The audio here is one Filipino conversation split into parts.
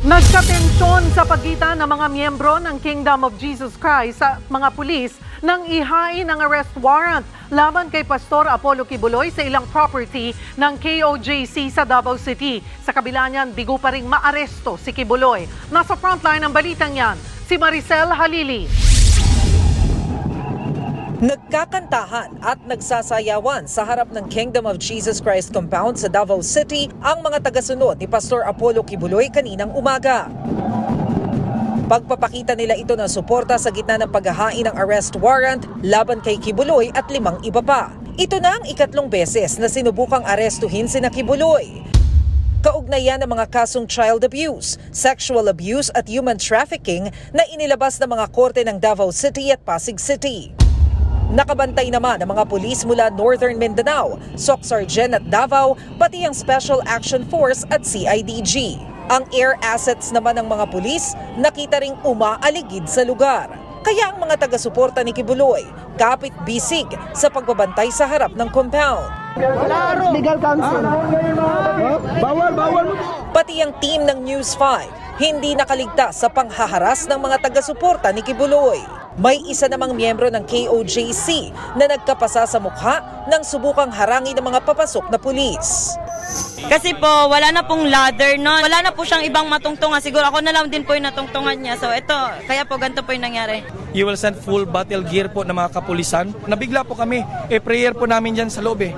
Nagkatensyon sa pagitan ng mga miyembro ng Kingdom of Jesus Christ sa mga pulis nang ihain ng arrest warrant laban kay Pastor Apollo Kibuloy sa ilang property ng KOJC sa Davao City. Sa kabila niyan, bigo pa rin maaresto si Kibuloy. Nasa frontline ng balitang yan, si Maricel Halili. Nagkakantahan at nagsasayawan sa harap ng Kingdom of Jesus Christ compound sa Davao City ang mga tagasunod ni Pastor Apollo Kibuloy kaninang umaga. Pagpapakita nila ito ng suporta sa gitna ng paghahain ng arrest warrant laban kay Kibuloy at limang iba pa. Ito na ang ikatlong beses na sinubukang arestuhin si na Kibuloy. Kaugnayan ng mga kasong child abuse, sexual abuse at human trafficking na inilabas ng mga korte ng Davao City at Pasig City. Nakabantay naman ang mga pulis mula Northern Mindanao, SOC Sargen at Davao, pati ang Special Action Force at CIDG. Ang air assets naman ng mga pulis nakita ring umaaligid sa lugar. Kaya ang mga taga-suporta ni Kibuloy, kapit bisig sa pagbabantay sa harap ng compound. Legal counsel. Bawal, bawal mo. Pati ang team ng News 5, hindi nakaligtas sa panghaharas ng mga taga-suporta ni Kibuloy. May isa namang miyembro ng KOJC na nagkapasa sa mukha nang subukang harangin ng mga papasok na pulis. Kasi po, wala na pong ladder nun. Wala na po siyang ibang matungtungan. Siguro ako na lang din po yung natungtungan niya. So ito, kaya po ganito po yung nangyari. You will send full battle gear po ng mga kapulisan. Nabigla po kami. Eh, prayer po namin dyan sa loob eh.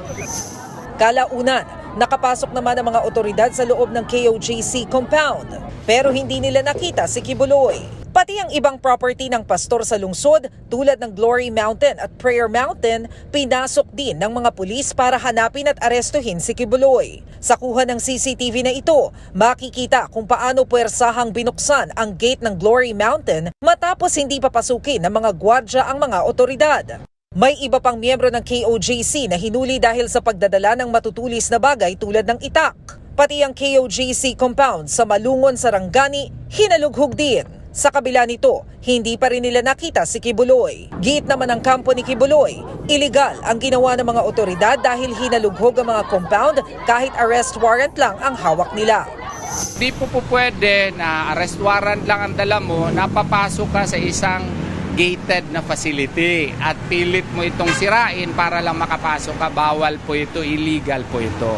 Kalaunan, nakapasok naman ang mga otoridad sa loob ng KOJC compound. Pero hindi nila nakita si Kibuloy. Pati ang ibang property ng pastor sa lungsod tulad ng Glory Mountain at Prayer Mountain, pinasok din ng mga pulis para hanapin at arestuhin si Kibuloy. Sa kuha ng CCTV na ito, makikita kung paano puwersahang binuksan ang gate ng Glory Mountain matapos hindi papasukin ng mga gwardya ang mga otoridad. May iba pang miyembro ng KOJC na hinuli dahil sa pagdadala ng matutulis na bagay tulad ng itak. Pati ang KOJC compound sa Malungon, Sarangani, hinalughog din. Sa kabila nito, hindi pa rin nila nakita si Kibuloy. Giit naman ang kampo ni Kibuloy, iligal ang ginawa ng mga otoridad dahil hinalughog ang mga compound kahit arrest warrant lang ang hawak nila. Di po po pwede na arrest warrant lang ang dala mo, napapasok ka sa isang gated na facility at pilit mo itong sirain para lang makapasok ka. Bawal po ito, illegal po ito.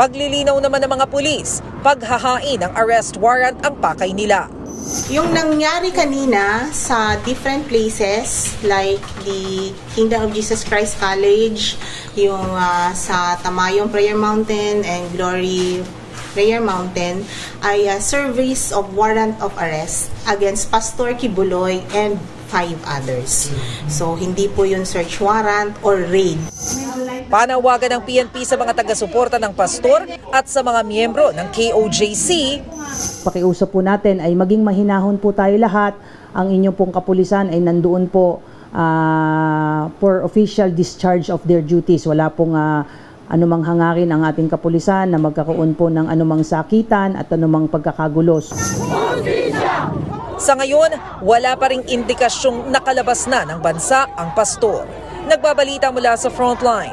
Paglilinaw naman ng mga pulis, paghahain ng arrest warrant ang pakay nila. Yung nangyari kanina sa different places like the Kingdom of Jesus Christ College, yung ah, sa Tamayong Prayer Mountain and Glory Prayer Mountain ay ah, service of warrant of arrest against Pastor Kibuloy and five others. So hindi po yun search warrant or raid. Panawagan ng PNP sa mga taga-suporta ng pastor at sa mga miyembro ng KOJC pakiusap po natin ay maging mahinahon po tayo lahat. Ang inyong pong kapulisan ay nandoon po ah, for official discharge of their duties. Wala pong ah, anumang hangarin ang ating kapulisan na magkakaroon po ng anumang sakitan at anumang pagkakagulos. Sa ngayon, wala pa ring indikasyong nakalabas na ng bansa ang pastor. Nagbabalita mula sa frontline,